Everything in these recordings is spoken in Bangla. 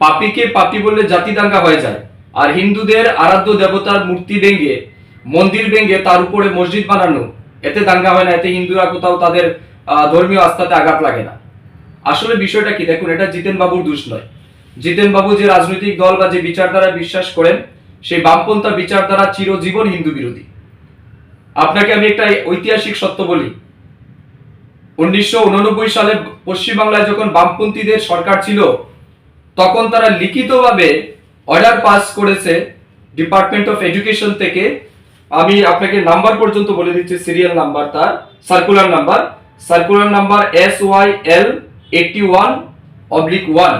পাপিকে পাপি বললে জাতি দাঙ্গা হয়ে যায়। আর হিন্দুদের আরাধ্য দেবতার মূর্তি ভেঙে, মন্দির ভেঙে তার উপরে মসজিদ বানানো, এতে দাঙ্গা হয় না, এতে হিন্দুরা কোথাও তাদের ধর্মীয় আস্থাতে আঘাত লাগে না। আসলে বিষয়টা কি? দেখুন, এটা জিতেন বাবুর দোষ নয়। জিতেন বাবু যে রাজনৈতিক দল বা যে বিচারধারা বিশ্বাস করেন, সেই বামপন্থা বিচারধারা চিরজীবন হিন্দু বিরোধী। আপনাকে আমি একটা ঐতিহাসিক সত্য বলি। উনিশশো উননব্বই সালে পশ্চিমবাংলায় যখন বামপন্থীদের সরকার ছিল তখন তারা লিখিতভাবে অর্ডার পাস করেছে ডিপার্টমেন্ট অফ এডুকেশন থেকে। আমি আপনাকে নাম্বার পর্যন্ত বলে দিচ্ছি সিরিয়াল নাম্বার তার circular number circular number S Y L eighty one oblique one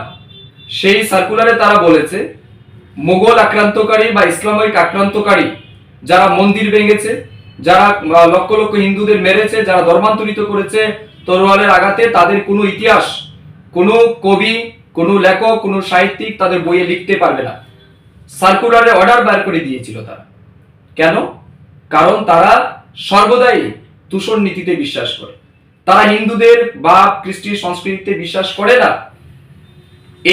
সেই সার্কুলারে তারা বলেছে, মোগল আক্রান্তকারী বা ইসলামিক আক্রান্তকারী যারা মন্দির ভেঙেছে, যারা লক্ষ লক্ষ হিন্দুদের মেরেছে, যারা ধর্মান্তরিত করেছে তরোয়ালের আঘাতে, তাদের কোনো ইতিহাস, কোনো কবি কোনো লেখক, কোনো সাহিত্যিক তাদের বইয়ে লিখতে পারবে না। সার্কুলারে অর্ডার বার করে দিয়েছিল তারা। কেন? কারণ তারা সর্বদাই তুষণ নীতিতে বিশ্বাস করে। তারা হিন্দুদের বা খ্রিস্টি সংস্কৃতিতে বিশ্বাস করে না।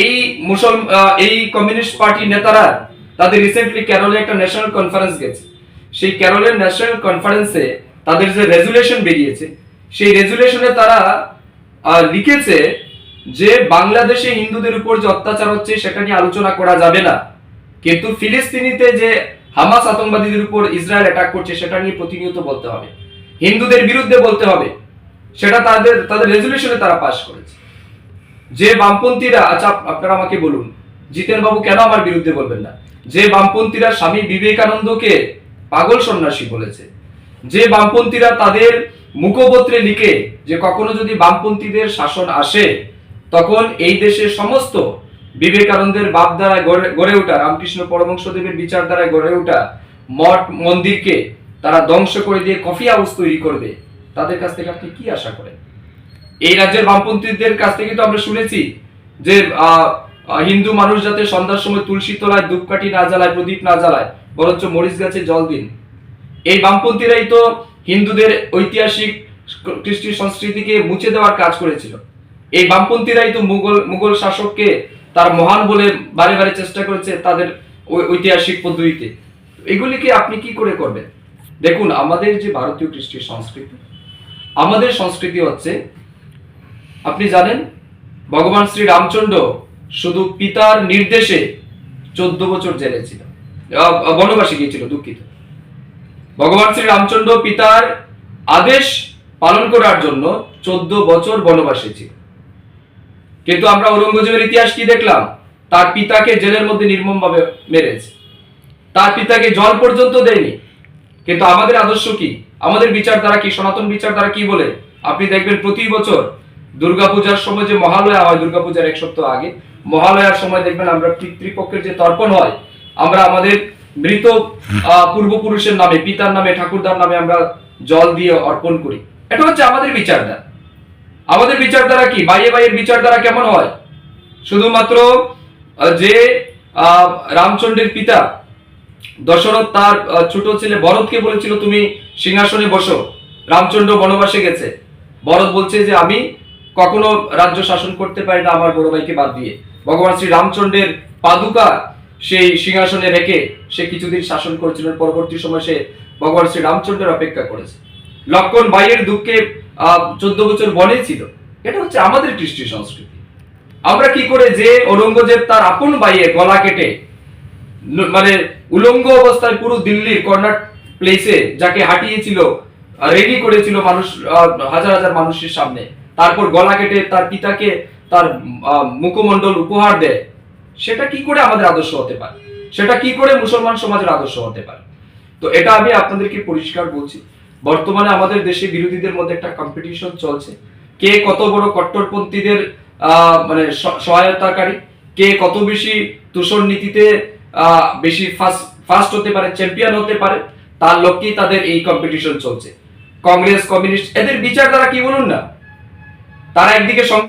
এই মুসল এই কমিউনিস্ট পার্টির নেতারা তাদের রিসেন্টলি ক্যারলে একটা ন্যাশনাল কনফারেন্স গেছে। সেই ক্যারলের ন্যাশনাল কনফারেন্সে তাদের যে রেজুলেশন বেরিয়েছে, সেই রেজুলেশনে তারা লিখেছে যে বাংলাদেশে হিন্দুদের উপর যে অত্যাচার হচ্ছে, সেটা নিয়ে আলোচনা করা যাবে না। কিন্তু ফিলিস্তিনিতে যে হামাস আতঙ্কবাদীদের উপর ইসরায়েল অ্যাটাক করছে, সেটা নিয়ে প্রতিনিয়ত বলতে হবে। হিন্দুদের বিরুদ্ধে বলতে হবে। সেটা তাদের তাদের রেজুলেশনে তারা পাশ করেছে। যে বামপন্থীরা আচ্ছা আপনারা আমাকে বলুন জিতেন বাবু কেন আমার বিরুদ্ধে বলবেন না? যে বামপন্থীরা স্বামী বিবেকানন্দকে পাগল সন্ন্যাসী বলেছে, যে বামপন্থীরা তাদের মুখপত্রে লিখে যে কখনো যদি বামপন্থীদের শাসন আসে তখন এই দেশের সমস্ত বিবেকানন্দের বাপ দ্বারা গড়ে গড়ে ওঠা রামকৃষ্ণ পরমংশদেবের বিচার দ্বারা গড়ে ওঠা মঠ মন্দিরকে তারা ধ্বংস করে দিয়ে কফি হাউস তৈরি করবে, তাদের কাছ থেকে আপনি কি আশা করেন? এই রাজ্যের বামপন্থীদের কাছ থেকে তো আমরা শুনেছি যে হিন্দু মানুষ যাতে সন্ধ্যার সময় তুলসী তলায় ধূপকাঠি না জ্বালায়, প্রদীপ না জ্বালায়, বরঞ্চ মরিচ গাছে জল দিন। এই বামপন্থীরাই তো হিন্দুদের ঐতিহাসিক কৃষ্টি সংস্কৃতিকে মুছে দেওয়ার কাজ করেছিল। এই বামপন্থীরাই তো মুঘল মুঘল শাসককে তার মহান বলে বারে বারে চেষ্টা করেছে তাদের ঐতিহাসিক পদ্ধতিতে। এগুলিকে আপনি কি করে করবেন? দেখুন, আমাদের যে ভারতীয় কৃষ্টি সংস্কৃতি, আমাদের সংস্কৃতি হচ্ছে, আপনি জানেন, ভগবান শ্রী রামচন্দ্র শুধু পিতার নির্দেশে চোদ্দ বছর জেলে ছিল বনবাসে গিয়েছিল, দুঃখিত। ভগবান শ্রী রামচন্দ্র পিতার আদেশ পালন করার জন্য চোদ্দ বছর বনবাসী ছিল। কিন্তু আমরা ঔরঙ্গজেবের ইতিহাস কি দেখলাম? তার পিতাকে জেলের মধ্যে নির্মমভাবে মেরেছে। তার পিতাকে জল পর্যন্ত দেয়নি। কিন্তু আমাদের আদর্শ কি? আমাদের বিচারধারা কি, সনাতন বিচারধারা কি বলে? আপনি দেখবেন প্রতি বছর দুর্গাপূজার সময় যে মহালয়া হয়, দুর্গাপূজার এক সপ্তাহ আগে, মহালয়ার সময় দেখবেন আমরা পিতৃপক্ষের যে তর্পণ হয়, আমরা আমাদের মৃত পূর্বপুরুষের নামে, পিতার নামে, ঠাকুরদার নামে আমরা জল দিয়ে অর্পণ করি। এটা হচ্ছে আমাদের বিচারধারা আমাদের বিচারধারা কি? বাইরে বাইরের বিচারধারা কেমন হয়? শুধুমাত্র যে রামচন্দ্রের পিতা, দশরথ তার ছোট ছেলে ভরতকে বলেছিল, তুমি সিংহাসনে বসো, রামচন্দ্র বনবাসে গেছে। ভরত বলছে যে, আমি কখনো রাজ্য শাসন করতে পারি না আমার বড় ভাইকে বাদ দিয়ে। ভগবান শ্রী রামচন্দ্রের পাদুকা সেই সিংহাসনে রেখে সে কিছুদিন শাসন করেছিল। পরবর্তী সময় সে ভগবান শ্রী রামচন্দ্রের অপেক্ষা করেছে। লক্ষণ ভাইয়ের দুঃখে চোদ্দ বছর বনে ছিল। এটা হচ্ছে আমাদের কৃষ্টি সংস্কৃতি। আমরা কি করে যে ঔরঙ্গজেব তার আপন ভাইয়ের গলা কেটে মানে উলঙ্গ অবস্থায় পুরো দিল্লির কর্নার প্লেসে যাকে হাঁটিয়েছিল রেডি করেছিল মানুষ হাজার হাজার মানুষের সামনে, তারপর গলা কেটে তার পিতাকে তার মুখমণ্ডল উপহার দেয়, সেটা কি করে আমাদের আদর্শ হতে পারে? সেটা কি করে মুসলমান সমাজের আদর্শ হতে পারে? তো এটা আমি আপনাদেরকে পরিষ্কার বলছি। বর্তমানে আমাদের দেশে বিরোধীদের মধ্যে একটা কম্পিটিশন চলছে। কে কত বড় কট্টরপন্থীদের মানে সহায়তাকারী, কে কত বেশি তুষণ নীতিতে বেশি ফার্স্ট ফার্স্ট হতে পারে চ্যাম্পিয়ন হতে পারে, তার লক্ষ্যেই তাদের এই কম্পিটিশন চলছে। কংগ্রেস, কমিউনিস্ট, এদের বিচার তারা কি বলুন না? তারা একদিকে